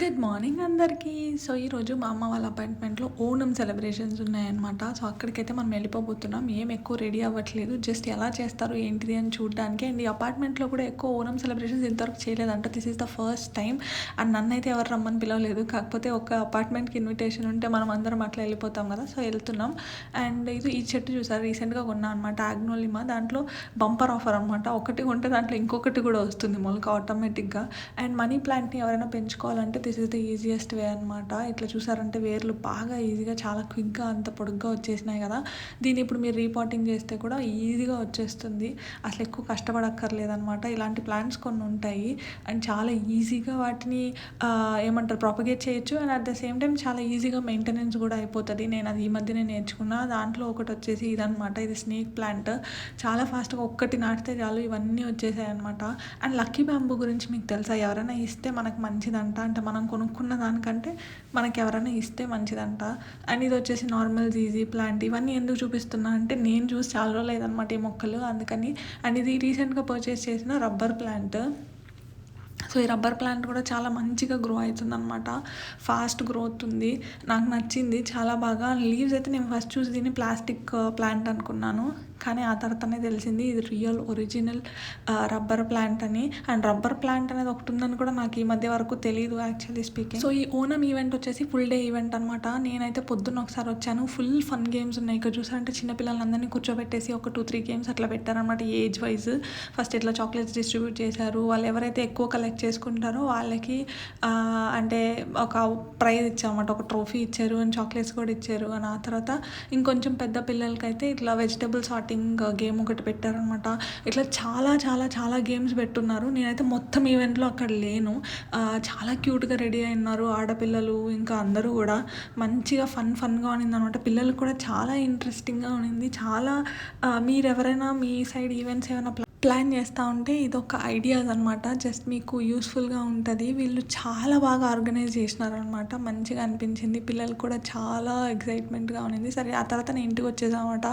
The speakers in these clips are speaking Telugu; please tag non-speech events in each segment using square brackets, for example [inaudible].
గుడ్ మార్నింగ్ అందరికీ. సో ఈరోజు మా అమ్మ వాళ్ళ అపాయింట్మెంట్లో ఓనం సెలబ్రేషన్స్ ఉన్నాయన్నమాట. సో అక్కడికైతే మనం వెళ్ళిపోబోతున్నాం. ఏం ఎక్కువ రెడీ అవ్వట్లేదు. జస్ట్ ఎలా చేస్తారు ఏంటిది అని చూడడానికి. అండ్ ఈ అపార్ట్మెంట్లో కూడా ఎక్కువ ఓనం సెలబ్రేషన్స్ ఇంతవరకు చేయలేదంట. This is the first time and నన్ను అయితే ఎవరు రమ్మని పిలవలేదు. కాకపోతే ఒక అపార్ట్మెంట్కి ఇన్విటేషన్ ఉంటే మనం అందరం అట్లా వెళ్ళిపోతాం కదా. సో వెళ్తున్నాం. అండ్ ఇది ఈ చెట్టు చూసారు? రీసెంట్గా కొన్నా అనమాట ఆగ్నోలిమా దాంట్లో బంపర్ ఆఫర్ అనమాట ఒకటి కొంటే దాంట్లో ఇంకొకటి కూడా వస్తుంది మొలక ఆటోమేటిక్గా అండ్ మనీ ప్లాంట్ని ఎవరైనా పెంచుకోవాలంటే this is the easiest way అనమాట ఇట్లా చూసారంటే వేర్లు బాగా ఈజీగా చాలా క్విక్గా అంత పొడుగ్గా వచ్చేసినాయి కదా. దీన్ని ఇప్పుడు మీరు రీపాటింగ్ చేస్తే కూడా ఈజీగా వచ్చేస్తుంది. అసలు ఎక్కువ కష్టపడక్కర్లేదనమాట ఇలాంటి ప్లాంట్స్ కొన్ని ఉంటాయి. అండ్ చాలా ఈజీగా వాటిని ఏమంటారు ప్రాపగేట్ చేయొచ్చు. And at the same time చాలా ఈజీగా మెయింటెనెన్స్ కూడా అయిపోతుంది. నేను అది ఈ మధ్యనే నేర్చుకున్నా. దాంట్లో ఒకటి వచ్చేసి ఇదనమాట ఇది స్నేక్ ప్లాంట్ చాలా ఫాస్ట్గా ఒక్కటి నాటితే చాలు ఇవన్నీ వచ్చేసాయి అనమాట అండ్ లక్కీ బ్యాంబూ గురించి మీకు తెలుసా? ఎవరైనా ఇస్తే మనకు మంచిదంట. అంటే మనం కొనుక్కున్న దానికంటే మనకి ఎవరైనా ఇస్తే మంచిదంట. అండ్ ఇది వచ్చేసి నార్మల్ జీజీ ప్లాంట్ ఇవన్నీ ఎందుకు చూపిస్తున్నా అంటే నేను చూసి చాలా రోజులు లేదనమాట ఈ మొక్కలు. అందుకని అండ్ ఇది రీసెంట్గా పర్చేస్ చేసిన రబ్బర్ ప్లాంట్ సో ఈ రబ్బర్ ప్లాంట్ కూడా చాలా మంచిగా గ్రో అవుతుంది అనమాట ఫాస్ట్ గ్రోత్ ఉంది. నాకు నచ్చింది. చాలా బాగా లీవ్స్ అయితే నేను ఫస్ట్ చూసి దీన్ని ప్లాస్టిక్ ప్లాంట్ అనుకున్నాను. కానీ ఆ తర్వాతనే తెలిసింది ఇది రియల్ ఒరిజినల్ రబ్బర్ ప్లాంట్ అని. అండ్ రబ్బర్ ప్లాంట్ అనేది ఒకటి ఉందని కూడా నాకు ఈ మధ్య వరకు తెలియదు యాక్చువల్లీ స్పీకింగ్. సో ఈ ఓనం ఈవెంట్ వచ్చేసి ఫుల్ డే ఈవెంట్ అనమాట నేనైతే పొద్దున్న ఒకసారి వచ్చాను. ఫుల్ ఫన్ గేమ్స్ ఉన్నాయి. ఇక్కడ చూసారంటే చిన్నపిల్లలందరినీ కూర్చోబెట్టేసి ఒక టూ త్రీ గేమ్స్ అట్లా పెట్టారనమాట ఏజ్ వైజ్. ఫస్ట్ ఇట్లా చాక్లెట్స్ డిస్ట్రిబ్యూట్ చేశారు. వాళ్ళు ఎవరైతే ఎక్కువ కలెక్ట్ చేసుకుంటారో వాళ్ళకి అంటే ఒక ప్రైజ్ ఇచ్చామన్నమాట ఒక ట్రోఫీ ఇచ్చారు అండ్ చాక్లెట్స్ కూడా ఇచ్చారు. అని ఆ తర్వాత ఇంకొంచెం పెద్ద పిల్లలకైతే ఇట్లా వెజిటబుల్ సార్టింగ్ గేమ్ ఒకటి పెట్టారనమాట ఇట్లా చాలా చాలా చాలా గేమ్స్ పెట్టున్నారు. నేనైతే మొత్తం ఈవెంట్లో అక్కడ లేను. చాలా క్యూట్గా రెడీ అయినారు ఆడపిల్లలు ఇంకా అందరూ కూడా. మంచిగా ఫన్ ఫన్గా ఉన్నింది అనమాట పిల్లలకు కూడా చాలా ఇంట్రెస్టింగ్గా ఉన్నింది. చాలా మీరు ఎవరైనా మీ సైడ్ ఈవెంట్స్ ఏమైనా ప్లా- ప్లాన్ చేస్తూ ఉంటే ఇది ఒక ఐడియాస్ అనమాట జస్ట్ మీకు యూస్ఫుల్గా ఉంటుంది. వీళ్ళు చాలా బాగా ఆర్గనైజ్ చేసినారనమాట మంచిగా అనిపించింది. పిల్లలు కూడా చాలా ఎక్సైట్మెంట్గా ఉన్నింది సరే ఆ తర్వాత నేను ఇంటికి వచ్చేసామట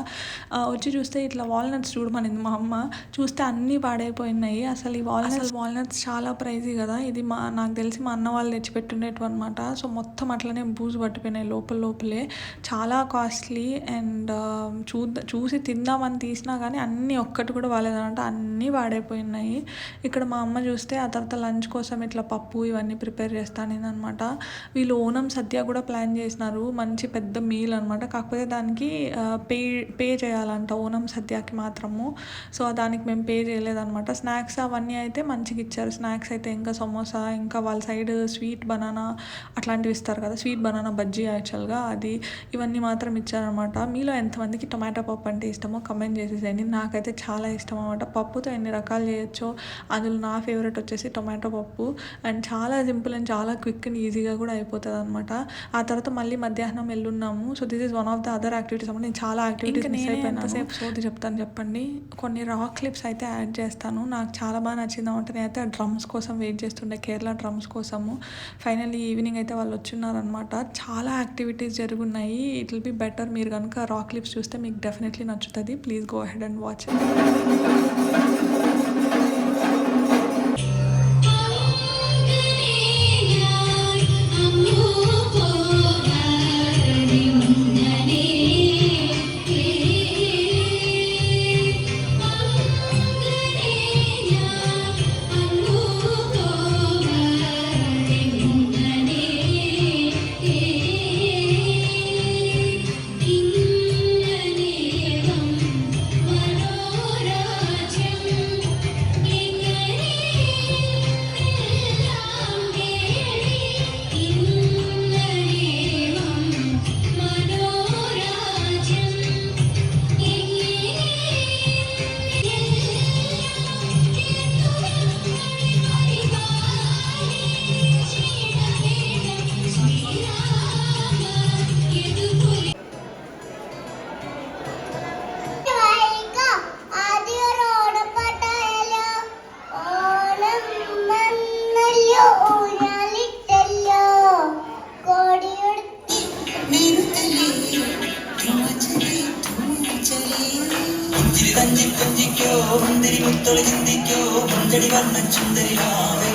వచ్చి చూస్తే ఇట్లా వాల్నట్స్ చూడమనింది మా అమ్మ. చూస్తే అన్నీ పాడైపోయినాయి. అసలు ఈ వాల్నట్స్ వాల్నట్స్ చాలా ప్రైజీ కదా. ఇది మా నాకు తెలిసి మా అన్న వాళ్ళు తెచ్చిపెట్టుండేటివి అనమాట సో మొత్తం అట్లనే బూజు పట్టిపోయినాయి లోపల లోపలే. చాలా కాస్ట్లీ అండ్ చూద్దా చూసి తిందామని తీసినా కానీ అన్నీ ఒక్కటి కూడా బాగాలేదన్నమాట. అన్నీ వాడైపోయినాయి. ఇక్కడ మా అమ్మ చూస్తే ఆ తర్వాత లంచ్ కోసం ఇట్లా పప్పు ఇవన్నీ ప్రిపేర్ చేస్తానేదనమాట. వీళ్ళు ఓనం సద్య కూడా ప్లాన్ చేసినారు. మంచి పెద్ద మీల్ అనమాట కాకపోతే దానికి పే పే చేయాలంట ఓనం సద్యకి మాత్రము. సో దానికి మేము పే చేయలేదన్నమాట. స్నాక్స్ అవన్నీ అయితే మంచిగా ఇచ్చారు. స్నాక్స్ అయితే ఇంకా సమోసా ఇంకా వాళ్ళ సైడ్ స్వీట్ బనానా అట్లాంటివి ఇస్తారు కదా. స్వీట్ బనానా బజ్జీ యాక్చువల్గా అది ఇవన్నీ మాత్రం ఇచ్చారనమాట మీలో ఎంతమందికి టొమాటో పప్పు అంటే ఇష్టమో కమెంట్ చేసేసేయండి. నాకైతే చాలా ఇష్టం అనమాట పప్పుతో ఎన్ని రకాలు చేయొచ్చో అందులో నా ఫేవరెట్ వచ్చేసి టొమాటో పప్పు. అండ్ చాలా సింపుల్ అండ్ చాలా క్విక్ అండ్ ఈజీగా కూడా అయిపోతుంది అనమాట ఆ తర్వాత మళ్ళీ మధ్యాహ్నం వెళ్ళున్నాము so this is one of the other activities అన్నమాట నేను చాలా యాక్టివిటీస్ మిస్ అయిపోయినాను. సేపు సోది చెప్తాను చెప్పండి. కొన్ని రాక్ క్లిప్స్ అయితే యాడ్ చేస్తాను. నాకు చాలా బాగా నచ్చింది అంటే నేనైతే డ్రమ్స్ కోసం వెయిట్ చేస్తుండే. కేరళ డ్రమ్స్ కోసము. ఫైనల్లీ ఈవినింగ్ అయితే వాళ్ళు వచ్చున్నారనమాట చాలా యాక్టివిటీస్ జరుగున్నాయి. ఇట్ విల్ బి బెటర్ మీరు కనుక రాక్ క్లిప్స్ చూస్తే మీకు డెఫినెట్లీ నచ్చుతుంది. Please go ahead and watch Thank [laughs] you. തഞ്ചി കൊഞ്ചിക്കോ മുന്തിരി മുത്തൊളി ചിന്തിക്കോ മുഞ്ചടി വർണ ചുന്ദരി രാവേ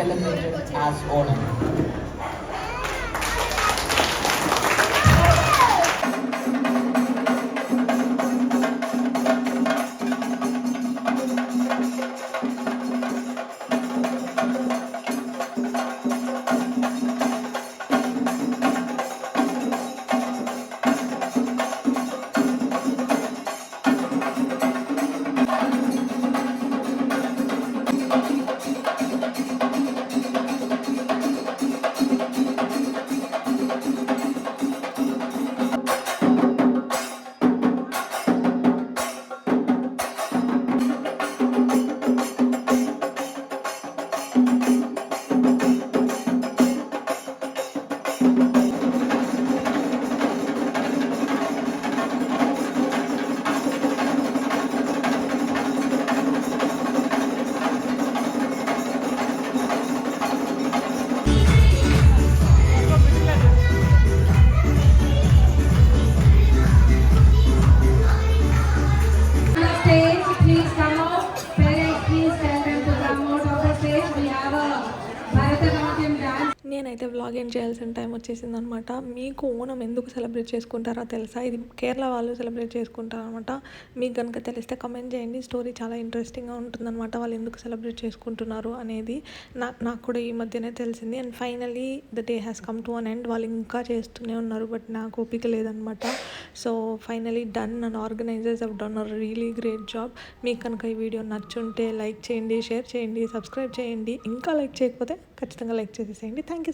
celebrated as honor. చేయాల్సిన టైం వచ్చేసింది అనమాట మీకు ఓనం ఎందుకు సెలబ్రేట్ చేసుకుంటారో తెలుసా? ఇది కేరళ వాళ్ళు సెలబ్రేట్ చేసుకుంటారు అనమాట మీకు కనుక తెలిస్తే కమెంట్ చేయండి. స్టోరీ చాలా ఇంట్రెస్టింగ్గా ఉంటుందన్నమాట వాళ్ళు ఎందుకు సెలబ్రేట్ చేసుకుంటున్నారు అనేది నా నాకు కూడా ఈ మధ్యనే తెలిసింది. And finally the day has come to an end వాళ్ళు ఇంకా చేస్తూనే ఉన్నారు బట్ నాకు ఓపిక లేదనమాట. So finally done and organizers have done a really great job మీకు కనుక ఈ వీడియో నచ్చుంటే లైక్ చేయండి షేర్ చేయండి సబ్స్క్రైబ్ చేయండి. ఇంకా లైక్ చేయకపోతే ఖచ్చితంగా లైక్ చేసేసేయండి. Thank you